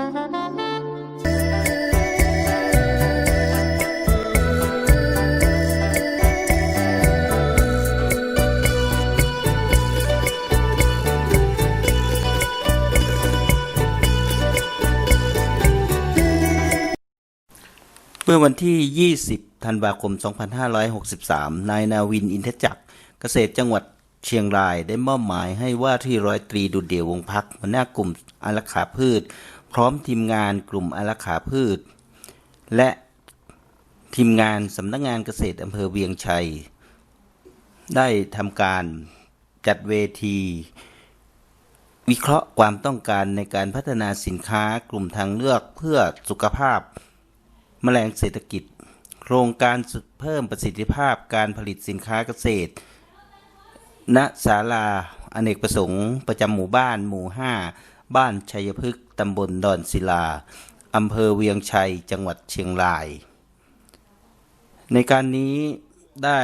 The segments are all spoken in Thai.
เมื่อวันที่ 20 ธันวาคม 2563 นายนาวินอินทจักร เกษตรจังหวัดเชียงรายได้มอบหมายให้ว่าที่ร้อยตรีดุดเดียววงพักหัวหน้ากลุ่มอารักขาพืช พร้อมทีมงานกลุ่มอารักขาพืช และทีมงานสำนักงานเกษตรอำเภอเวียงชัย ได้ทำการจัดเวที วิเคราะห์ความต้องการในการพัฒนาสินค้ากลุ่มทางเลือกเพื่อสุขภาพแมลงเศรษฐกิจ โครงการเพิ่มประสิทธิภาพการผลิตสินค้าเกษตร ณศาลาอเนกประสงค์ประจำหมู่บ้านหมู่ 5 บ้านชัยพฤกษ์ ตำบลดอนศิลา อำเภอเวียงชัย จังหวัดเชียงราย ในการนี้ได้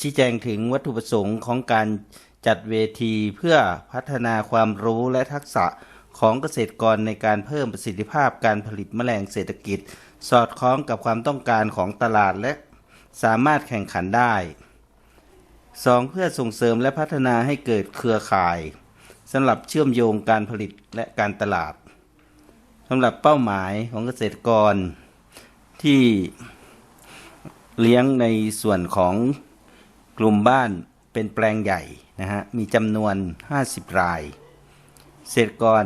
ชี้แจงถึงวัตถุประสงค์ของการจัดเวทีเพื่อพัฒนาความรู้และทักษะของเกษตรกรในการเพิ่มประสิทธิภาพการผลิตแมลงเศรษฐกิจ สอดคล้องกับความต้องการของตลาดและสามารถแข่งขันได้ 2. เพื่อส่งเสริมและพัฒนาให้เกิดเครือข่ายสำหรับเชื่อมโยงการผลิตและการตลาด สำหรับเป้าหมายของเกษตรกรที่เลี้ยงในส่วนของกลุ่มบ้านเป็นแปลงใหญ่นะฮะมีจำนวน 50 ราย เกษตรกร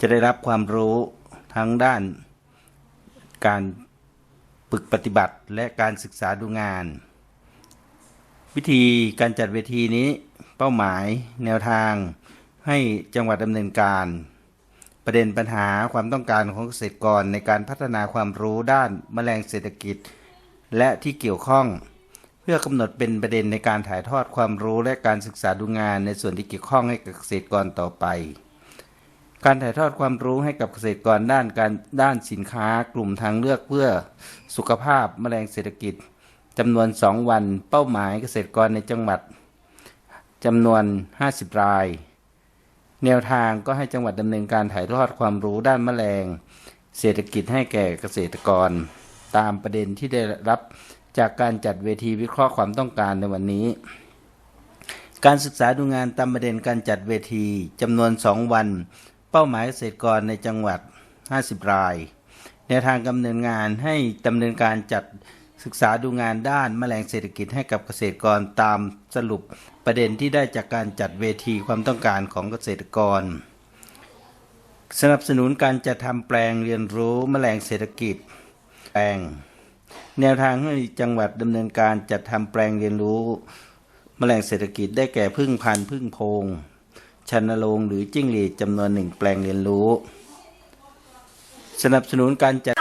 จะได้รับความรู้ทั้งด้านการฝึกปฏิบัติและการศึกษาดูงาน วิธีการจัดเวทีนี้เป้าหมายแนวทางให้จังหวัดดำเนินการ ประเด็นปัญหาความต้องการของเกษตรกรในการพัฒนาความรู้ด้านแมลงเศรษฐกิจ และที่เกี่ยวข้อง เพื่อกำหนดเป็นประเด็นในการถ่ายทอดความรู้และการศึกษาดูงานในส่วนที่เกี่ยวข้องให้กับเกษตรกรต่อไป การถ่ายทอดความรู้ให้กับเกษตรกรด้านการด้านสินค้ากลุ่มทางเลือกเพื่อสุขภาพแมลงเศรษฐกิจจำนวน 2 วัน เป้าหมายเกษตรกรในจังหวัดจำนวน 50 ราย แนวทางก็ให้จังหวัดดำเนินการถ่ายทอดความรู้ด้านแมลง เศรษฐกิจให้แก่เกษตรกร ตามประเด็นที่ได้รับจากการจัดเวทีวิเคราะห์ความต้องการในวันนี้ การศึกษาดูงานตามประเด็นการจัดเวทีจำนวน 2 วัน เป้าหมายเกษตรกรในจังหวัด 50 ราย แนวทางดำเนินงานให้ดำเนินการจัด ศึกษาดูงานด้านแมลงเศรษฐกิจให้กับเกษตรกรตามสรุปประเด็นที่ได้จากการจัดเวทีความต้องการของเกษตรกร สนับสนุนการจัดทำแปลงเรียนรู้แมลงเศรษฐกิจ แปลง แนวทางให้จังหวัดดำเนินการจัดทำแปลงเรียนรู้แมลงเศรษฐกิจได้แก่พึ่งพันธุ์พึ่งโพงชันโรงหรือจิ้งหรีดจำนวนหนึ่งแปลงเรียนรู้ สนับสนุนการจัด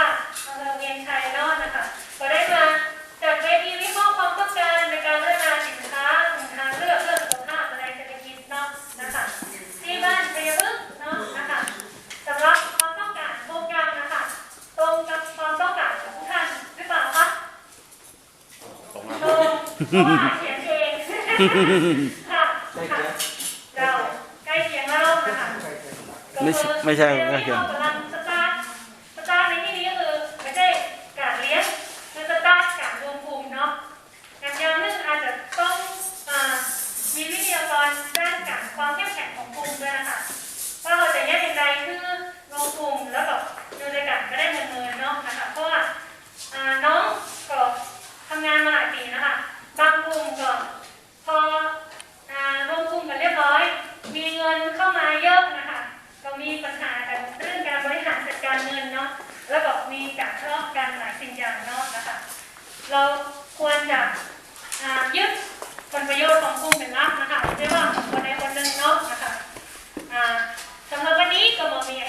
เพราะว่าเขียนเองค่ะค่ะเราใกล้เคียงแล้วนะคะไม่ใช่ไม่ใช่ใกล้เคียงก ปัญหากันเรื่องการบริหารจัดการเงินเนาะแล้วก็มีการทะเลาะกันหลายสิ่งอย่างเนาะนะคะ เราควรจะ